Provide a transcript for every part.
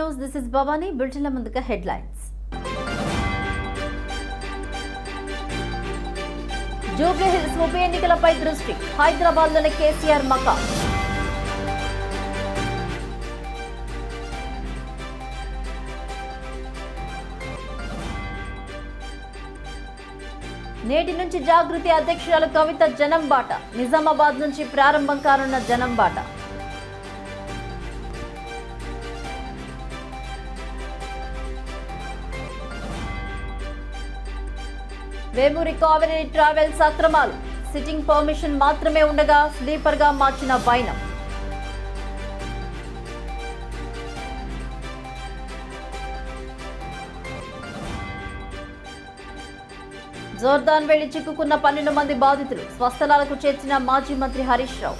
News this is Bhavani బుల్టిన్ల ముందుగా headlines Jubilee hills ఉప ఎన్నికలపై దృష్టి. హైదరాబాద్లోని కేసీఆర్ మకా. నేటి నుంచి జాగృతి అధ్యక్షురాలు కవిత జనం బాట నిజామాబాద్ నుంచి ప్రారంభం కానున్న జనం బాట వేమూరి కావేరీ ట్రావెల్స్ అక్రమాలు. సిట్టింగ్ పర్మిషన్ మాత్రమే ఉండగా స్లీపర్గా మార్చిన వైనం. జోర్దాన్ వెళ్ళి చిక్కుకున్న పన్నెండు మంది బాధితులు. స్వస్థలాలకు చేర్చిన మాజీ మంత్రి హరీష్ రావు.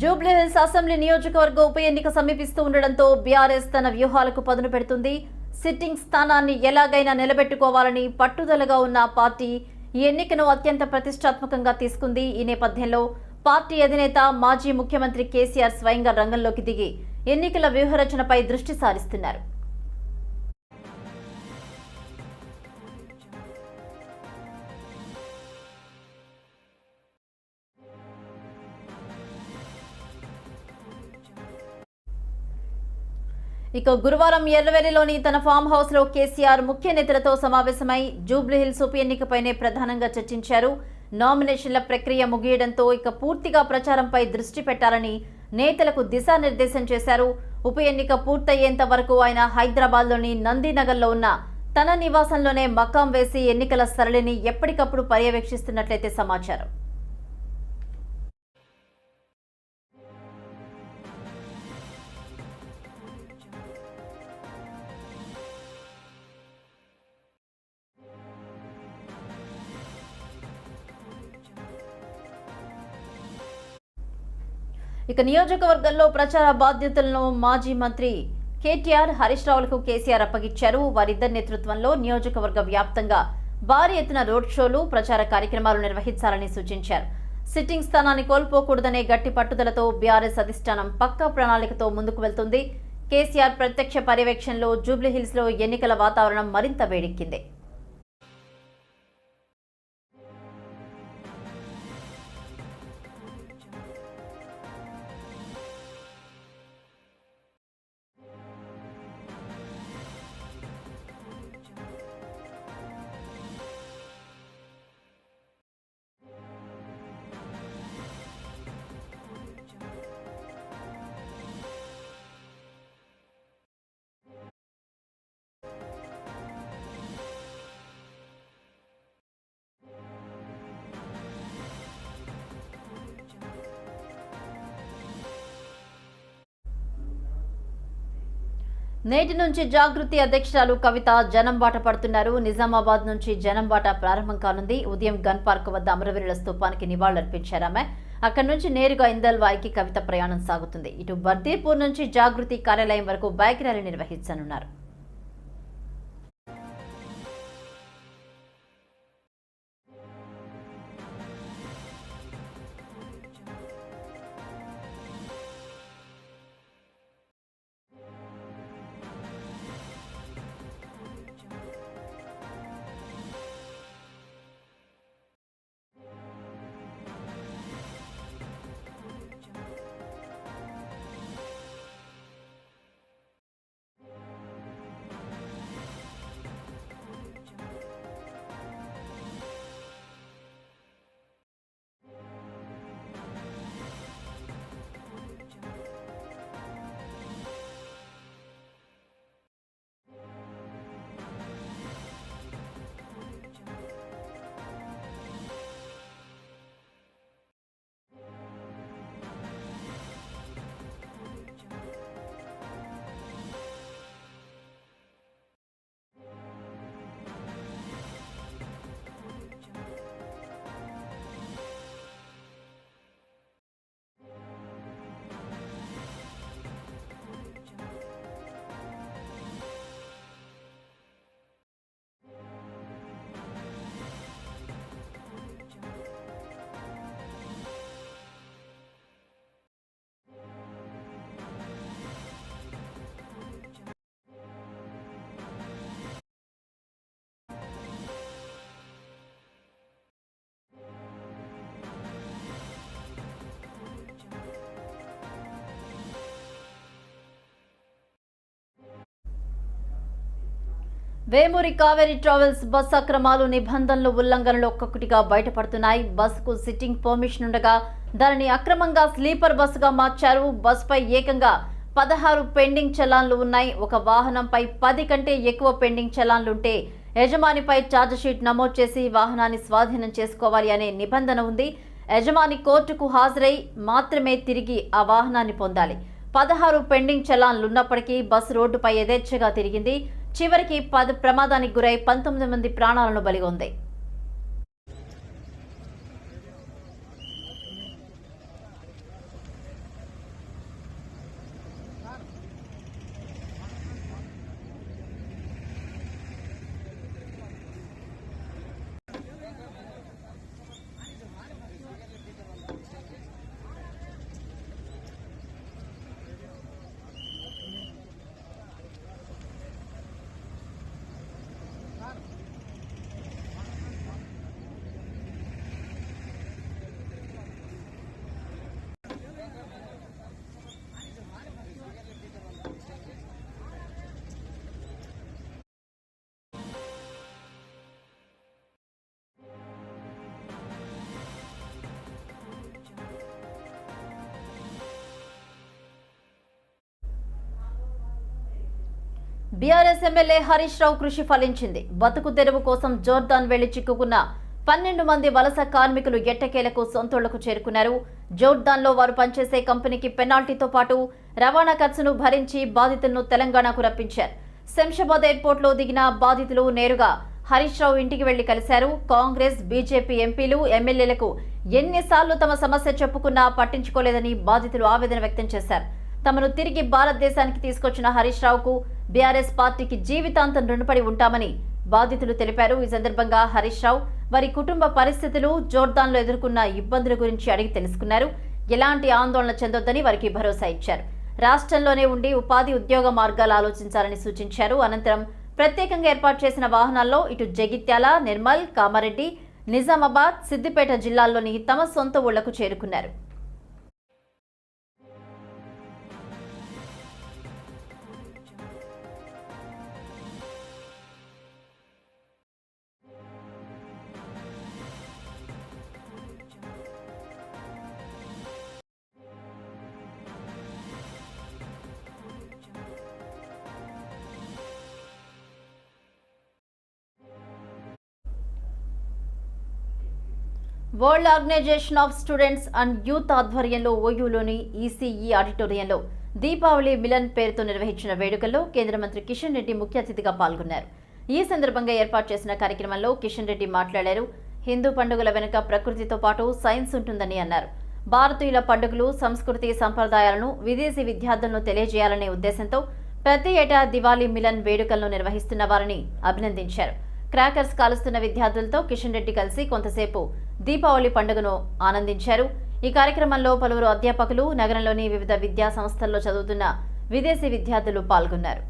జూబ్లీహిల్స్ అసెంబ్లీ నియోజకవర్గ ఉప ఎన్నిక సమీపిస్తూ ఉండడంతో బీఆర్ఎస్ తన వ్యూహాలకు పదును పెడుతుంది. సిట్టింగ్ స్థానాన్ని ఎలాగైనా నిలబెట్టుకోవాలని పట్టుదలగా ఉన్న పార్టీ ఈ ఎన్నికను అత్యంత ప్రతిష్టాత్మకంగా తీసుకుంది. ఈ నేపథ్యంలో పార్టీ అధినేత మాజీ ముఖ్యమంత్రి కేసీఆర్ స్వయంగా రంగంలోకి దిగి ఎన్నికల వ్యూహరచనపై దృష్టి సారిస్తున్నారు. ఇక గురువారం ఎర్రవెల్లిలోని తన ఫామ్ హౌస్లో కేసీఆర్ ముఖ్య నేతలతో సమావేశమై జూబ్లీహిల్స్ ఉప ఎన్నికపైనే ప్రధానంగా చర్చించారు. నామినేషన్ల ప్రక్రియ ముగియడంతో ఇక పూర్తిగా ప్రచారంపై దృష్టి పెట్టాలని నేతలకు దిశానిర్దేశం చేశారు. ఉప ఎన్నిక పూర్తయ్యేంత వరకు ఆయన హైదరాబాద్లోని నందినగర్లో ఉన్న తన నివాసంలోనే మకాం వేసి ఎన్నికల సరళిని ఎప్పటికప్పుడు పర్యవేక్షిస్తున్నట్లయితే సమాచారం. ఇక నియోజకవర్గంలో ప్రచార బాధ్యతలను మాజీ మంత్రి కేటీఆర్ హరీష్ రావులకు కేసీఆర్ అప్పగించారు వారిద్దరి నేతృత్వంలో నియోజకవర్గ వ్యాప్తంగా భారీ ఎత్తున రోడ్ షోలు ప్రచార కార్యక్రమాలు నిర్వహించాలని సూచించారు. సిట్టింగ్ స్థానాన్ని కోల్పోకూడదనే గట్టి పట్టుదలతో బీఆర్ఎస్ అధిష్టానం పక్కా ప్రణాళికతో ముందుకు వెళ్తుంది. కేసీఆర్ ప్రత్యక్ష పర్యవేక్షణలో జూబ్లీహిల్స్లో ఎన్నికల వాతావరణం మరింత వేడెక్కింది. నేటి నుంచి జాగృతి అధ్యక్షురాలు కవిత జనం బాట పడుతున్నారు. నిజామాబాద్ నుంచి జనం బాట ప్రారంభం కానుంది. ఉదయం గన్ పార్క్ వద్ద అమరవీరుల స్థూపానికి నివాళులర్పించారు ఆమె. అక్కడి నుంచి నేరుగా ఇందల్వాయికి కవిత ప్రయాణం సాగుతుంది. ఇటు బర్దీపూర్ నుంచి జాగృతి కార్యాలయం వరకు బైక్ ర్యాలీ నిర్వహించనున్నారు. వేమూరి కావేరి ట్రావెల్స్ బస్ అక్రమాలు నిబంధనలు ఉల్లంఘనలు ఒక్కొక్కటిగా బయటపడుతున్నాయి. బస్సుకు సిట్టింగ్ పర్మిషన్ ఉండగా దానిని అక్రమంగా స్లీపర్ బస్సుగా మార్చారు. బస్సుపై ఏకంగా పదహారు పెండింగ్ చలాన్లు ఉన్నాయి. ఒక వాహనంపై పది కంటే ఎక్కువ పెండింగ్ చలాన్లుంటే యజమానిపై ఛార్జిషీట్ నమోదు చేసి వాహనాన్ని స్వాధీనం చేసుకోవాలి అనే నిబంధన ఉంది. యజమాని కోర్టుకు హాజరై మాత్రమే తిరిగి ఆ వాహనాన్ని పొందాలి. పదహారు పెండింగ్ చలాన్లున్నప్పటికీ బస్సు రోడ్డుపై యథేచ్ఛగా తిరిగింది. చివరికి పద ప్రమాదానికి గురై పంతొమ్మిది మంది ప్రాణాలను బలిగొంది బీఆర్ఎస్ ఎమ్మెల్యే హరీష్ రావు కృషి ఫలించింది. బతుకు తెరువు కోసం జోర్దాన్ వెళ్ళి చిక్కుకున్న పన్నెండు మంది వలస కార్మికులు ఎట్టకేలకు సొంతోళ్ళకు చేరుకున్నారు. జోర్దాన్లో వారు పనిచేసే కంపెనీకి పెనాల్టీతో పాటు రవాణా ఖర్చును భరించి బాధితులను తెలంగాణకు రప్పించారు. శంషాబాద్ ఎయిర్పోర్ట్లో దిగిన బాధితులు నేరుగా హరీష్ రావు ఇంటికి వెళ్ళి కలిశారు. కాంగ్రెస్ బీజేపీ ఎంపీలు ఎమ్మెల్యేలకు ఎన్నిసార్లు తమ సమస్య చెప్పుకున్నా పట్టించుకోలేదని బాధితులు ఆవేదన వ్యక్తం చేశారు. తమను తిరిగి భారతదేశానికి తీసుకొచ్చిన హరీష్ రావుకు బీఆర్ఎస్ పార్టీకి జీవితాంతం రుణపడి ఉంటామని బాధితులు తెలిపారు. ఈ సందర్భంగా హరీష్ రావు వారి కుటుంబ పరిస్థితులు జోర్దాన్లో ఎదుర్కొన్న ఇబ్బందుల గురించి అడిగి తెలుసుకున్నారు. ఎలాంటి ఆందోళన చెందొద్దని వారికి భరోసా ఇచ్చారు. రాష్ట్రంలోనే ఉండి ఉపాధి ఉద్యోగ మార్గాలు ఆలోచించాలని సూచించారు. అనంతరం ప్రత్యేకంగా ఏర్పాటు చేసిన వాహనాల్లో ఇటు జగిత్యాల నిర్మల్ కామారెడ్డి నిజామాబాద్ సిద్దిపేట జిల్లాల్లోని తమ సొంత ఊళ్ళకు చేరుకున్నారు. World organisation of students and youth ఆధ్వర్యంలో ఓయూలోని ఈసీఈ ఆడిటోరియంలో దీపావళి మిలన్ పేరుతో నిర్వహించిన వేడుకల్లో కేంద్ర మంత్రి కిషన్ రెడ్డి ముఖ్య అతిథిగా పాల్గొన్నారు. ఈ సందర్భంగా ఏర్పాటు చేసిన కార్యక్రమంలో కిషన్ రెడ్డి మాట్లాడారు. హిందూ పండుగల వెనుక ప్రకృతితో పాటు సైన్స్ ఉంటుందని అన్నారు. భారతీయుల పండుగలు సంస్కృతి సంప్రదాయాలను విదేశీ విద్యార్థులను తెలియజేయాలనే ఉద్దేశంతో ప్రతి ఏటా దివాళీ మిలన్ వేడుకలను నిర్వహిస్తున్న వారిని అభినందించారు. క్రాకర్స్ కాలుస్తున్న విద్యార్థులతో కిషన్ రెడ్డి కలిసి కొంతసేపు దీపావళి పండుగను ఆనందించారు. ఈ కార్యక్రమంలో పలువురు అధ్యాపకులు నగరంలోని వివిధ విద్యా సంస్థల్లో చదువుతున్న విదేశీ విద్యార్థులు పాల్గొన్నారు.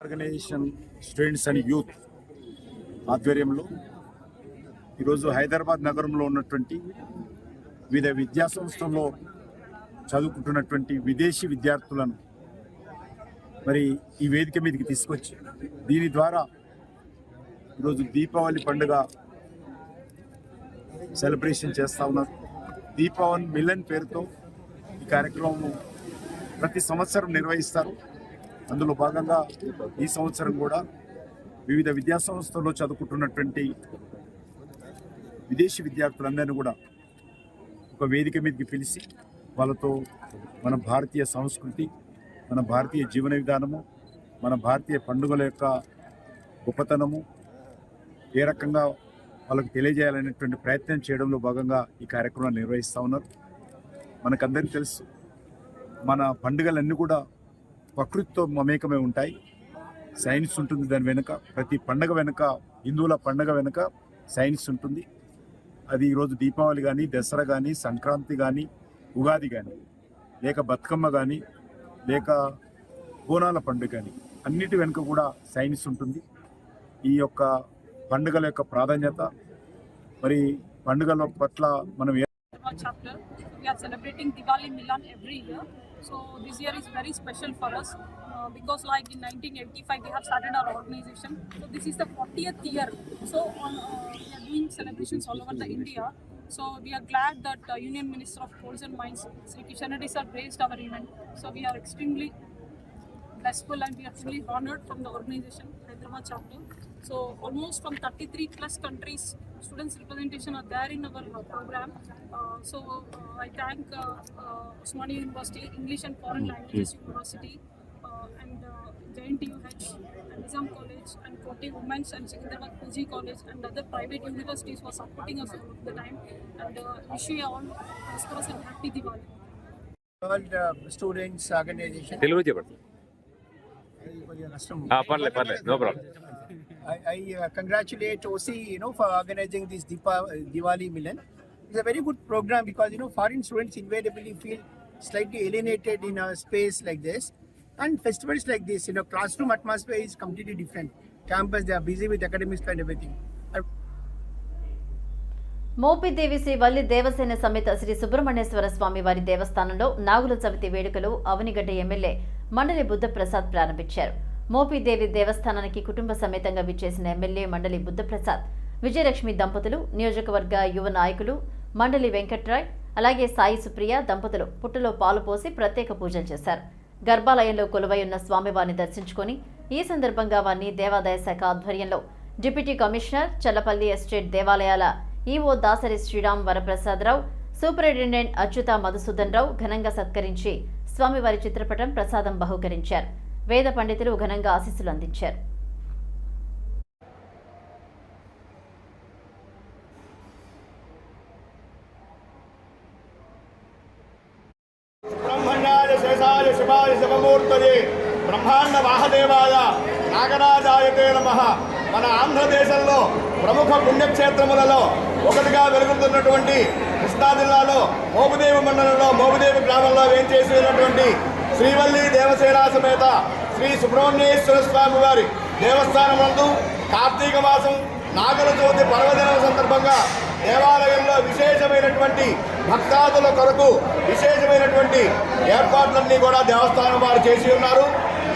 ఆర్గనైజేషన్ స్టూడెంట్స్ అండ్ యూత్ ఆధ్వర్యంలో ఈరోజు హైదరాబాద్ నగరంలో ఉన్నటువంటి వివిధ విద్యా సంస్థల్లో చదువుకుంటున్నటువంటి విదేశీ విద్యార్థులను మరి ఈ వేదిక మీదకి తీసుకొచ్చి దీని ద్వారా ఈరోజు దీపావళి పండుగ సెలబ్రేషన్ చేస్తూ ఉన్నారు. దీపావళి మిలన్ పేరుతో ఈ కార్యక్రమం ప్రతి సంవత్సరం నిర్వహిస్తారు. అందులో భాగంగా ఈ సంవత్సరం కూడా వివిధ విద్యాసంస్థల్లో చదువుకుంటున్నటువంటి విదేశీ విద్యార్థులందరినీ కూడా ఒక వేదిక మీదకి పిలిచి వాళ్ళతో మన భారతీయ సంస్కృతి మన భారతీయ జీవన విధానము మన భారతీయ పండుగల యొక్క గొప్పతనము ఏ రకంగా వాళ్ళకి తెలియజేయాలనేటువంటి ప్రయత్నం చేయడంలో భాగంగా ఈ కార్యక్రమాన్ని నిర్వహిస్తూ ఉన్నారు. మనకందరికీ తెలుసు మన పండుగలన్నీ కూడా ప్రకృతితో మమేకమే ఉంటాయి సైన్స్ ఉంటుంది దాని వెనుక ప్రతి పండగ వెనుక హిందువుల పండగ వెనుక సైన్స్ ఉంటుంది అది ఈరోజు దీపావళి కానీ దసరా కానీ సంక్రాంతి కానీ ఉగాది కానీ లేక బతుకమ్మ కానీ లేక బోనాల పండుగ కానీ అన్నిటి వెనుక కూడా సైన్స్ ఉంటుంది ఈ యొక్క పండుగల యొక్క ప్రాధాన్యత మరి పండుగల పట్ల మనం ఏ- Dharma chapter. We are celebrating Diwali Milan. So this year is very special for us uh, because like in 1985 we have started our organization. So this is the 40th year. So on, uh, we are doing celebrations all over the India. So we are glad that uh, Union Minister of Coals and Mines, Sri Kishan Reddy sir, raised our event. So we are extremely blissful and we are truly honored from the organization, Hyderabad chapter. So almost from 33 plus countries, students representation are there in our uh, program. Uh, so uh, I thank uh, uh, Osmania University, English and Foreign Languages University, uh, and uh, JNTUH, and Nizam College, and Koti Women's and Secunderabad PG College, and other private universities for supporting us all of the time. And uh, wish you all prosperous and happy Diwali. World students organization Telugu చెప్పండి పర్లేదు పర్లేదు no problem I uh, congratulate OC, you know, for organizing this Deepa, Diwali Milan. It's a very good program because, you know, foreign students invariably feel slightly alienated in a space like this. And festivals like this, you know, classroom atmosphere is completely different. Campus, they are busy with academics and everything. Mopidevi Shri Valli Devasena సమేత శ్రీ సుబ్రహ్మణ్యేశ్వర స్వామి వారి దేవస్థానంలో నాగుల చవితి వేడుకలు Avanigadda MLA మండలి బుద్ధప్రసాద్ ప్రారంభించారు మోపిదేవి దేవస్థానానికి కుటుంబ సమేతంగా విచ్చేసిన MLA మండలి బుద్ధప్రసాద్ విజయలక్ష్మి దంపతులు నియోజకవర్గ యువ నాయకులు మండలి వెంకట్రాయ్ అలాగే సాయి సుప్రియ దంపతులు పుట్టలో పాలు పోసి ప్రత్యేక పూజలు చేశారు. గర్భాలయంలో కొలువై ఉన్న స్వామివారిని దర్శించుకొని ఈ సందర్భంగా వారిని దేవాదాయ శాఖ ఆధ్వర్యంలో డిప్యూటీ కమిషనర్ చల్లపల్లి ఎస్టేట్ దేవాలయాల ఈవో దాసరి శ్రీరామ్ వరప్రసాదరావు సూపరింటెండెంట్ అచ్యుత మధుసూదన్ రావు ఘనంగా సత్కరించి స్వామివారి చిత్రపటం ప్రసాదం బహూకరించారు. వేద పండితులు ఘనంగా ఆశీస్సులు అందించారు. స్వామి వారి దేవస్థానమందు కార్తీక మాసం నాగల జ్యోతి పర్వదినం సందర్భంగా దేవాలయంలో విశేషమైనటువంటి భక్తాదుల కొరకు విశేషమైనటువంటి ఏర్పాట్లన్నీ కూడా దేవస్థానం వారు చేసి ఉన్నారు.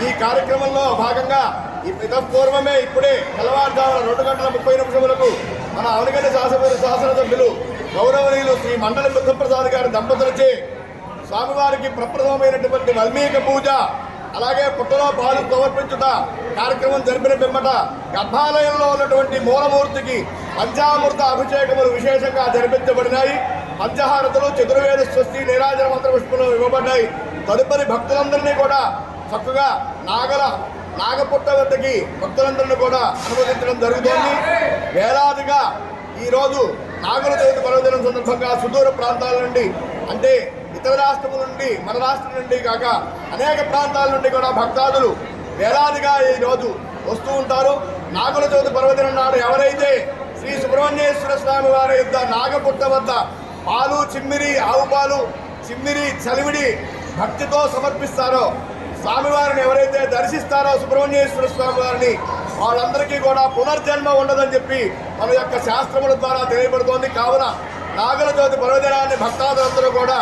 ఈ కార్యక్రమంలో భాగంగా ఈ పూర్వమే ఇప్పుడే తెల్లవారుజామున రెండు గంటల ముప్పై నిమిషములకు మన అవనగడ్డ శాసన శాసనసభ్యులు గౌరవనీయులు శ్రీ మండలి బుద్ధప్రసాద్ గారి దంపతులచే స్వామివారికి ప్రప్రథమైనటువంటి వల్మీక పూజ అలాగే పుట్టలో పాలు సమర్పించుట కార్యక్రమం జరిపిన పిమ్మట గర్భాలయంలో ఉన్నటువంటి మూలమూర్తికి పంచామృత అభిషేకములు విశేషంగా జరిపించబడినాయి. పంచహారతులు చతుర్వేద స్వస్తి నీరాజన మంత్ర పుష్పలు ఇవ్వబడ్డాయి. తదుపరి భక్తులందరినీ కూడా చక్కగా నాగల నాగపుట్ట వద్దకి భక్తులందరినీ కూడా అనుమతించడం జరుగుతోంది. వేలాదిగా ఈరోజు నాగుల చవితి పర్వదినం సందర్భంగా సుదూర ప్రాంతాల నుండి అంటే ఇతర రాష్ట్రముల నుండి మన రాష్ట్రం నుండి కాక అనేక ప్రాంతాల నుండి కూడా భక్తాదులు వేలాదిగా ఈ రోజు వస్తూ ఉంటారు. నాగుల చవితి పర్వదినం నాడు ఎవరైతే శ్రీ సుబ్రహ్మణ్యేశ్వర స్వామి వారి యొక్క నాగపుట్ట వద్ద పాలు చిమ్మిరి ఆవు పాలు చిమ్మిరి చలివిడి భక్తితో సమర్పిస్తారో స్వామివారిని ఎవరైతే దర్శిస్తారో సుబ్రహ్మణ్యేశ్వర స్వామి వారిని వాళ్ళందరికీ కూడా పునర్జన్మ ఉండదని చెప్పి మన యొక్క శాస్త్రముల ద్వారా తెలియబడుతోంది కావున నాగల చవితి పర్వదినాన్ని భక్తాదులందరూ కూడా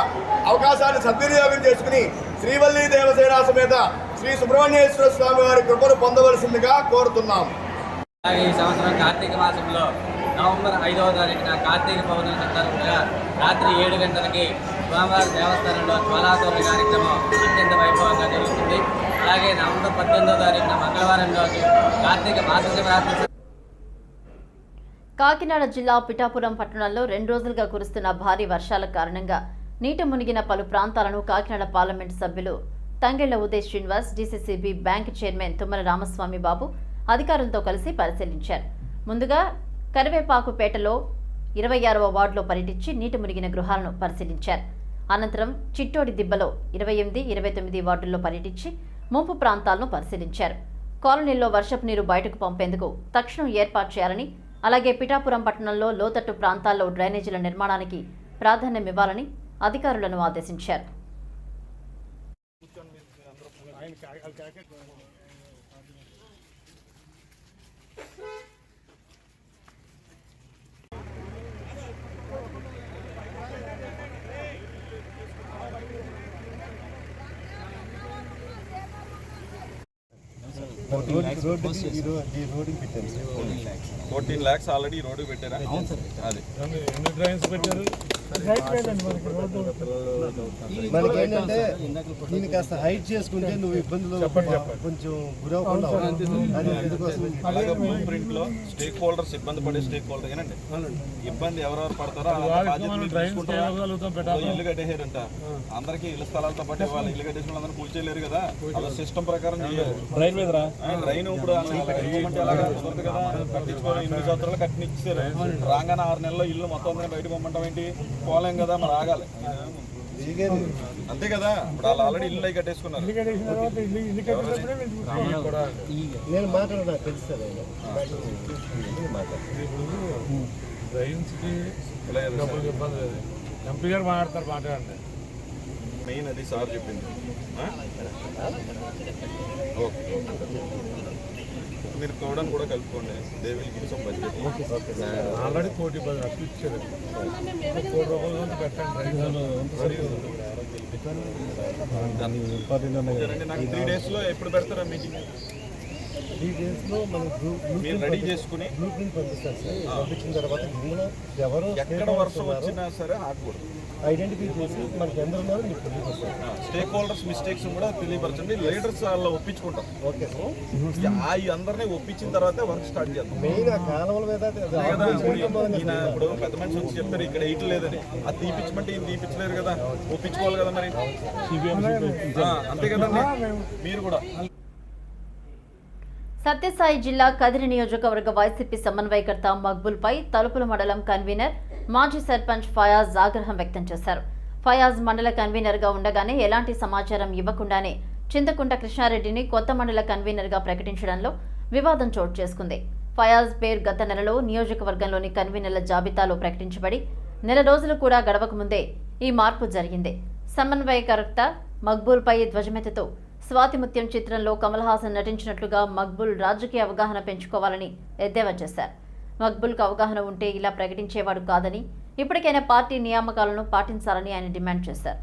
అవకాశాన్ని సద్వినియోగం చేసుకుని శ్రీవల్లి దేవసేన సమేత శ్రీ సుబ్రహ్మణ్యేశ్వర స్వామి వారి కృపను పొందవలసిందిగా కోరుతున్నాం. అలాగే ఈ సంవత్సరం కార్తీక మాసంలో నవంబర్ ఐదవ తారీఖున కార్తీక పౌర్ణమి సందర్భంగా రాత్రి ఏడు గంటలకి స్వామివారి దేవస్థానంలో జ్వాలాతోరణ కార్యక్రమం అత్యంత వైభవంగా జరుగుతుంది. అలాగే నవంబర్ పద్దెనిమిదవ తారీఖున మంగళవారం రోజు కార్తీక మాస శివరాత్రి కాకినాడ జిల్లా పిఠాపురం పట్టణంలో రెండు రోజులుగా కురుస్తున్న భారీ వర్షాల కారణంగా నీట మునిగిన పలు ప్రాంతాలను కాకినాడ పార్లమెంటు సభ్యులు Tangella Uday Srinivas DCCB bank chairman Tummala Ramaswamy Babu అధికారులతో కలిసి పరిశీలించారు. ముందుగా కరివేపాకుపేటలో ఇరవై ఆరవ వార్డులో పర్యటించి నీటి మునిగిన గృహాలను పరిశీలించారు. అనంతరం చిట్టోడి దిబ్బలో ఇరవై ఎనిమిది ఇరవై తొమ్మిది వార్డుల్లో పర్యటించి ముంపు ప్రాంతాలను పరిశీలించారు. కాలనీల్లో వర్షపు నీరు బయటకు పంపేందుకు తక్షణం ఏర్పాటు చేయాలని అలాగే పిఠాపురం పట్టణంలో లోతట్టు ప్రాంతాల్లో డ్రైనేజీల నిర్మాణానికి ప్రాధాన్యమివ్వాలని అధికారులను ఆదేశించారు. ఫోర్టీన్ ల్యాక్స్ ఆల్రెడీ రోడ్డు పెట్టారా? అవును సార్ అది మనకి ఏంటంటే దీన్ని కాస్త హైట్ చేసుకుంటే నువ్వు ఇబ్బందులు కొంచెం గురవకుండా అది అందుకోసం అలాగే బ్లూ ప్రింట్లో స్టేక్ హోల్డర్స్ ఇబ్బంది పడే స్టేక్ హోల్డర్ ఏనండి ఇబ్బంది ఎవరెవరు పడతారో ఇల్లు కట్టేసారంట అందరికీ ఇల్లు స్థలాలతో పాటు ఇవ్వాలి ఇల్లు కట్టేసిన వాళ్ళందరూ పూజ చేయలేరు కదా. అలా సిస్టమ్ ప్రకారం డ్రైన్ మీద డ్రైన్ ఇప్పుడు కుదరదు కదా. ఎనిమిది సంవత్సరాలు కట్టినిచ్చారు రాగానే ఆరు నెలల్లో ఇల్లు మొత్తం బయటకు పంపడం ఏంటి పోలేం కదా మరి ఆగాలి. అంతే కదా ఇప్పుడు వాళ్ళు ఆల్రెడీ ఇల్లు అయి కట్టేసుకున్నారు. నేను మాట్లాడ నాకు తెలుసు సార్ ఆయన. ఎంపీ గారు మాట్లాడతారు మాట్లాడండి. మెయిన్ అది సార్ చెప్పింది. ఆ? ఓకే. మీరు కోవడం కూడా కలుపుకోండి. They will give some budget already కోటి పది లక్షలు ఇచ్చారు. కోటి రూపాయల నుంచి పెట్టండి. త్రీ డేస్లో ఎప్పుడు పెడతారా మీటింగ్ త్రీ డేస్లో మనం మీరు రెడీ చేసుకుని బ్లూ ప్రింట్ పంపిస్తాం సార్. పంపించిన తర్వాత ఇందులో ఎవరు ఎక్కడ వర్షం వచ్చినా సరే ఆగకూడదు. ఐడెంటిఫై చేసి మనకి ఎందరు ఉన్నారో మీకు స్టేక్ హోల్డర్స్ మిస్టేక్స్ కూడా తెలియపరచండి. లీడర్స్ వాళ్ళ ఒప్పించుకుంటాం. Okay sir. ఆ ఈ అందరినీ ఒప్పించిన తర్వాత వర్క్ స్టార్ట్ చేద్దాం. మెయిన్ ఆ కాలువల మీద ఇప్పుడు పెద్ద మనిషి వచ్చి చెప్తారు ఇక్కడ ఎయిట్ లేదని. అది తీపించమంటే ఈయన తీపించలేరు కదా. ఒప్పించుకోవాలి కదా మరి. అంతే కదండి. మీరు కూడా. సత్యసాయి జిల్లా కదిరి నియోజకవర్గ వైసీపీ సమన్వయకర్త మక్బుల్పై తలుపుల మండలం కన్వీనర్ మాజీ సర్పంచ్ ఫయాజ్ ఆగ్రహం వ్యక్తం చేశారు. ఫయాజ్ మండల కన్వీనర్గా ఉండగానే ఎలాంటి సమాచారం ఇవ్వకుండానే చింతకుంట కృష్ణారెడ్డిని కొత్త మండల కన్వీనర్గా ప్రకటించడంలో వివాదం చోటు చేసుకుంది. ఫయాజ్ పేరు గత నెలలో నియోజకవర్గంలోని కన్వీనర్ల జాబితాలో ప్రకటించబడి నెల రోజులు కూడా గడవక ముందే ఈ మార్పు జరిగింది. సమన్వయకర్త మక్బూల్పై ధ్వజమెతతో స్వాతిముత్యం చిత్రంలో కమల్ హాసన్ నటించినట్లుగా మక్బుల్ రాజకీయ అవగాహన పెంచుకోవాలని ఎద్దేవా చేశారు. మక్బుల్కు అవగాహన ఉంటే ఇలా ప్రకటించేవాడు కాదని ఇప్పటికైనా పార్టీ నియామకాలను పాటించాలని ఆయన డిమాండ్ చేశారు.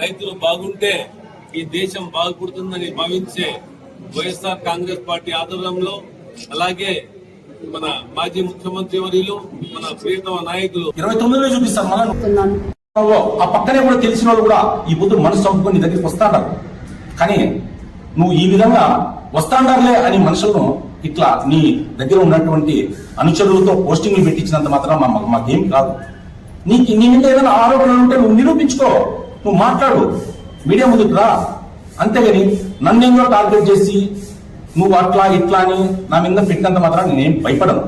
రైతులు బాగుంటే ఈ దేశం బాగుపడుతుందని భావించే వైఎస్ఆర్ కాంగ్రెస్ పార్టీ ఆధ్వర్యంలో అలాగే మన మాజీ ముఖ్యమంత్రి వర్యులు మన ప్రియతమ నాయకులు. ఇరవై తొమ్మిదిలో చూపిస్తాను మళ్ళా ఆ పక్కనే కూడా తెలిసిన వాళ్ళు కూడా ఈ పొద్దు మనసు చంపుకొని నీ దగ్గరికి వస్తాడారు. కానీ నువ్వు ఈ విధంగా వస్తాడారులే అని మనుషులను ఇట్లా నీ దగ్గర ఉన్నటువంటి అనుచరులతో పోస్టింగ్లు పెట్టించినంత మాత్రం మా మా- మాకేం కాదు. నీకు నీ మీద ఏదైనా ఆరోపణలు ఉంటే నువ్వు నిరూపించుకో. నువ్వు మాట్లాడు. మీడియా ముందుకు రా. అంతేగాని నన్నేందో టార్గెట్ చేసి నువ్వు అట్లా ఇట్లా అని నా మీద పెట్టినంత మాత్రం నేనేం భయపడను.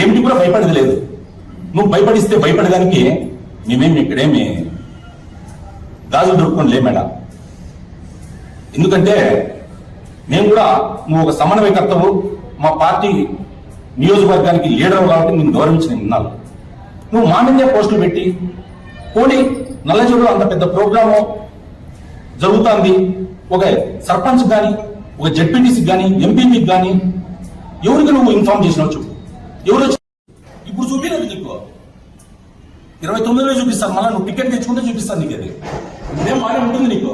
ఏమిటి కూడా భయపడేది లేదు. నువ్వు భయపడిస్తే భయపడడానికి మేమేమి ఇక్కడేమి గాజులు దొరుకుని లే మేడం. ఎందుకంటే మేము కూడా నువ్వు ఒక సమన్వయకర్తవు మా పార్టీ నియోజకవర్గానికి లీడర్ కాబట్టి నేను గౌరవించిన విన్నాను నువ్వు మా మీదే పోస్టులు పెట్టి పోనీ నల్లజోడు అంత పెద్ద ప్రోగ్రాము జరుగుతుంది ఒక సర్పంచ్ కానీ ఒక జడ్పీటీసీకి కానీ ఎంపీపీకి కానీ ఎవరికి నువ్వు ఇన్ఫార్మ్ చేసినావు చెప్పు. ఎవరు ఇప్పుడు చూపిలేదు నీకు. ఇరవై తొమ్మిదిలో చూపిస్తాను మళ్ళీ నువ్వు టికెట్ తెచ్చుకుంటే చూపిస్తాను నీకు అది. ఇదేం మాట ఉంటుంది నీకు.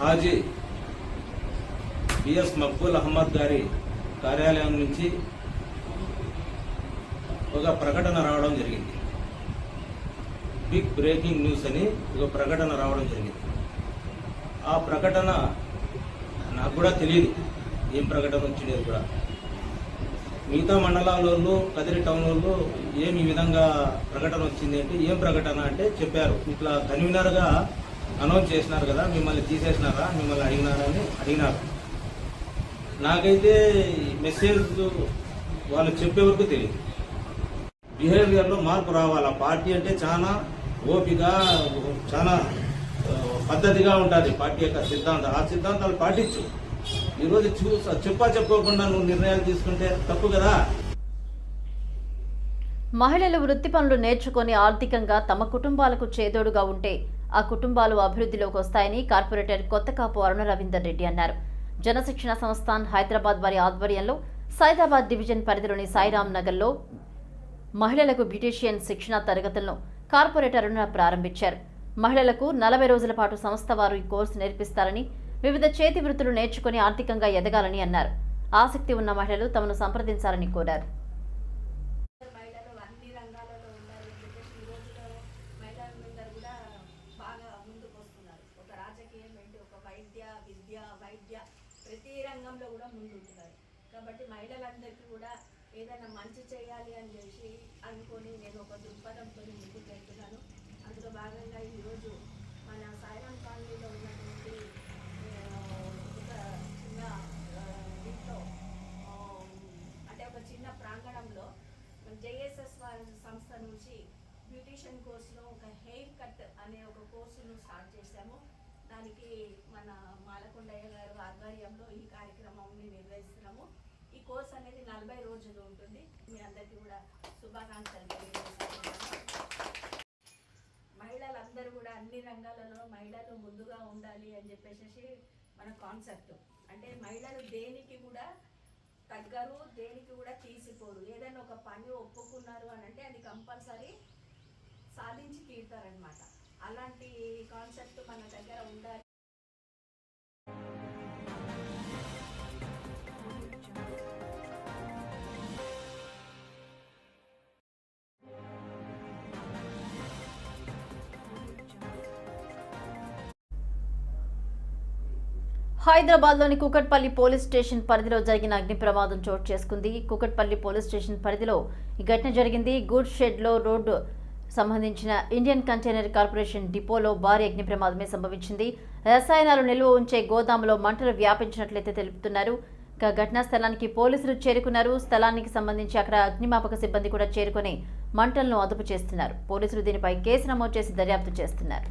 హాజీ బిఎస్ మక్బూల్ అహ్మద్ గారి కార్యాలయం నుంచి ఒక ప్రకటన రావడం జరిగింది. బిగ్ బ్రేకింగ్ న్యూస్ అని ఒక ప్రకటన రావడం జరిగింది. ఆ ప్రకటన నాకు కూడా తెలియదు ఏం ప్రకటన వచ్చింది కూడా. మిగతా మండలాలలో కదిరి టౌన్ వాళ్ళు ఏమి ఈ విధంగా ప్రకటన వచ్చింది అంటే ఏం ప్రకటన అంటే చెప్పారు. ఇట్లా కన్వీనర్గా అనౌన్స్ చేసినారు కదా మిమ్మల్ని తీసేసినారా మిమ్మల్ని అడిగినారా అని అడిగినారు. నాకైతే మెసేజ్ వాళ్ళు చెప్పే వరకు తెలియదు బిహేవియర్లో మార్పు రావాలి? పార్టీ అంటే చాలా ఓపిక చాలా పద్ధతిగా ఉంటుంది పార్టీ యొక్క సిద్ధాంతం. ఆ సిద్ధాంతాలు పాటించు. ఈరోజు చూ చెప్పా చెప్పుకోకుండా నువ్వు నిర్ణయాలు తీసుకుంటే తప్పు కదా? మహిళలు వృత్తి పనులు నేర్చుకొని ఆర్థికంగా తమ కుటుంబాలకు చేదోడుగా ఉంటే ఆ కుటుంబాలు అభివృద్ధిలోకి వస్తాయని కార్పొరేటర్ కొత్తకాపు అరుణ రవీందర్ రెడ్డి అన్నారు. జనశిక్షణ సంస్థాన్ హైదరాబాద్ వారి ఆధ్వర్యంలో సైదాబాద్ డివిజన్ పరిధిలోని సాయిరాం నగర్లో మహిళలకు బ్యూటీషియన్ శిక్షణ తరగతులను కార్పొరేటర్ అరుణ ప్రారంభించారు. మహిళలకు నలభై రోజుల పాటు సంస్థ వారు ఈ కోర్సు నేర్పిస్తారని వివిధ చేతి వృత్తులు నేర్చుకుని ఆర్థికంగా ఎదగాలని అన్నారు. ఆసక్తి ఉన్న మహిళలు తమను సంప్రదించాలని కోరారు. కాబట్టి మహిళలందరికీ కూడా ఏదైనా మంచి చేయాలి అని చెప్పి అనుకొని నేను ఒక దృక్పథంతో ముందుకు భాగంగా ఈరోజు మన సాయిరాం కాలనీలో ఉన్నటువంటి ఒక చిన్న దీంట్లో అంటే ఒక చిన్న ప్రాంగణంలో జేఎస్ఎస్ వారి సంస్థ నుంచి బ్యూటీషియన్ కోర్సులో ఒక హెయిర్ కట్ అనే ఒక కోర్సును స్టార్ట్ చేశాము. దానికి మన మాలకొండయ్య గారు ఆధ్వర్యంలో ఈ కార్యక్రమాన్ని నిర్వహిస్తున్నాము. ఈ కోర్స్ అనేది నలభై రోజులు ఉంటుంది. మీ అందరికీ కూడా శుభాకాంక్షలు రంగాలలో మహిళలు ముందుగా ఉండాలి అని చెప్పేసి మన కాన్సెప్ట్ అంటే మహిళలు దేనికి కూడా తగ్గరు దేనికి కూడా తీసిపోరు. ఏదైనా ఒక పని ఒప్పుకున్నారు అని అంటే అది కంపల్సరీ సాధించి తీరుతారనమాట అలాంటి కాన్సెప్ట్ మన దగ్గర ఉండాలి హైదరాబాద్లోని కుకట్పల్లి పోలీస్ స్టేషన్ పరిధిలో జరిగిన అగ్ని ప్రమాదం చోటు చేసుకుంది. కుకట్పల్లి పోలీస్ స్టేషన్ పరిధిలో ఈ ఘటన జరిగింది. గూడ్స్ షెడ్లో రోడ్డు సంబంధించిన ఇండియన్ కంటైనర్ కార్పొరేషన్ డిపోలో భారీ అగ్ని ప్రమాదమే సంభవించింది. రసాయనాలు నిల్వ ఉంచే గోదాములో మంటలు వ్యాపించినట్లయితే తెలుపుతున్నారు. ఇక ఘటనా స్థలానికి పోలీసులు చేరుకున్నారు. స్థలానికి సంబంధించి అక్కడ అగ్నిమాపక సిబ్బంది కూడా చేరుకొని మంటలను అదుపు చేస్తున్నారు. పోలీసులు దీనిపై కేసు నమోదు చేసి దర్యాప్తు చేస్తున్నారు.